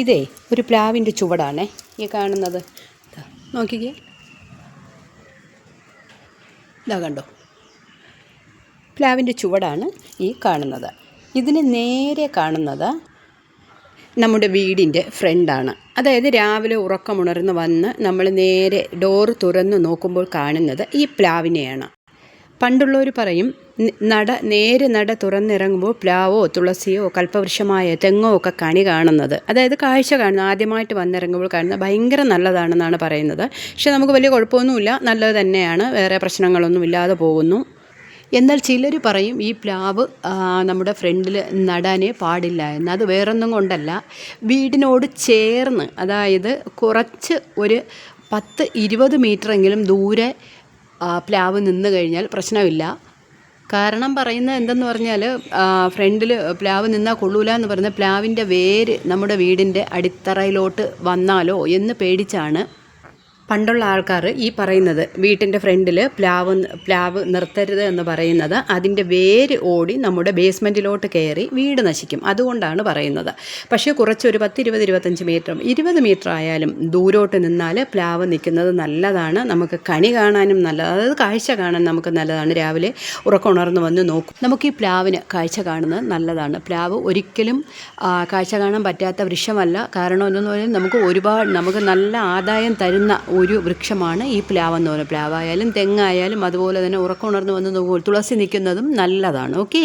ഇതേ ഒരു പ്ലാവിന്റെ ചുവടാണേ ഈ കാണുന്നത്. നോക്കിക്കേ. ഇതാ കണ്ടോ? പ്ലാവിന്റെ ചുവടാണ് ഈ കാണുന്നത്. ഇതിന് നേരെ കാണുന്നത് നമ്മുടെ വീടിന്റെ ഫ്രണ്ടാണ്. അതായത് രാവിലെ ഉറക്കമുണർന്ന് വന്ന് നമ്മൾ നേരെ ഡോറ് തുറന്ന് നോക്കുമ്പോൾ കാണുന്നത് ഈ പ്ലാവിനെയാണ്. പണ്ടുള്ളവർ പറയും നട നേര് നട തുറന്നിറങ്ങുമ്പോൾ പ്ലാവോ തുളസിയോ കൽപ്പവൃക്ഷമായ തെങ്ങോ ഒക്കെ കണി കാണുന്നത്. അതായത് കാഴ്ച കാണുന്നത്. ആദ്യമായിട്ട് വന്നിറങ്ങുമ്പോൾ കാണുന്നത് ഭയങ്കര നല്ലതാണെന്നാണ് പറയുന്നത്. പക്ഷെ നമുക്ക് വലിയ കുഴപ്പമൊന്നുമില്ല. നല്ലത് തന്നെയാണ്. വേറെ പ്രശ്നങ്ങളൊന്നും ഇല്ലാതെ പോകുന്നു. എന്നാൽ ചിലർ പറയും ഈ പ്ലാവ് നമ്മുടെ ഫ്രണ്ടിൽ നടാനേ പാടില്ല എന്ന്. അത് വേറൊന്നും കൊണ്ടല്ല. വീടിനോട് ചേർന്ന് അതായത് കുറച്ച് ഒരു പത്ത് ഇരുപത് മീറ്ററെങ്കിലും ദൂരെ പ്ലാവ് നിന്ന് കഴിഞ്ഞാൽ പ്രശ്നമില്ല. കാരണം പറയുന്നത് എന്തെന്ന് പറഞ്ഞാൽ ഫ്രണ്ടിൽ പ്ലാവ് നിന്നാൽ കൊള്ളൂല എന്ന് പറയുന്നത് പ്ലാവിന്റെ വേര് നമ്മുടെ വീടിന്റെ അടിത്തറയിലോട്ട് വന്നാലോ എന്ന് പേടിച്ചാണ് പണ്ടുള്ള ആൾക്കാർ ഈ പറയുന്നത് വീട്ടിന്റെ ഫ്രണ്ടിൽ പ്ലാവ് പ്ലാവ് നിർത്തരുത് എന്ന് പറയുന്നത് അതിന്റെ വേര് ഓടി നമ്മുടെ ബേസ്മെന്റിലോട്ട് കയറി വീട് നശിക്കും. അതുകൊണ്ടാണ് പറയുന്നത്. പക്ഷേ കുറച്ചൊരു പത്ത് ഇരുപത് ഇരുപത്തഞ്ച് മീറ്റർ ഇരുപത് മീറ്റർ ആയാലും ദൂരോട്ട് നിന്നാൽ പ്ലാവ് നിൽക്കുന്നത് നല്ലതാണ്. നമുക്ക് കണി കാണാനും നല്ലത് അതായത് കാഴ്ച കാണാൻ നമുക്ക് നല്ലതാണ്. രാവിലെ ഉറക്കുണർന്ന് വന്ന് നോക്കും. നമുക്ക് ഈ പ്ലാവിന് കാഴ്ച കാണുന്നത് നല്ലതാണ്. പ്ലാവ് ഒരിക്കലും കാഴ്ച കാണാൻ പറ്റാത്ത വൃക്ഷമല്ല. കാരണം എന്തെന്ന് പറഞ്ഞാൽ നമുക്ക് ഒരുപാട് നമുക്ക് നല്ല ആദായം തരുന്ന ഒരു വൃക്ഷമാണ് ഈ പ്ലാവ് എന്ന് പറയുന്നത്. പ്ലാവായാലും തെങ്ങായാലും അതുപോലെ തന്നെ ഉറക്കമുണർന്ന് വന്ന് തുളസി നിൽക്കുന്നതും നല്ലതാണ്. ഓക്കേ?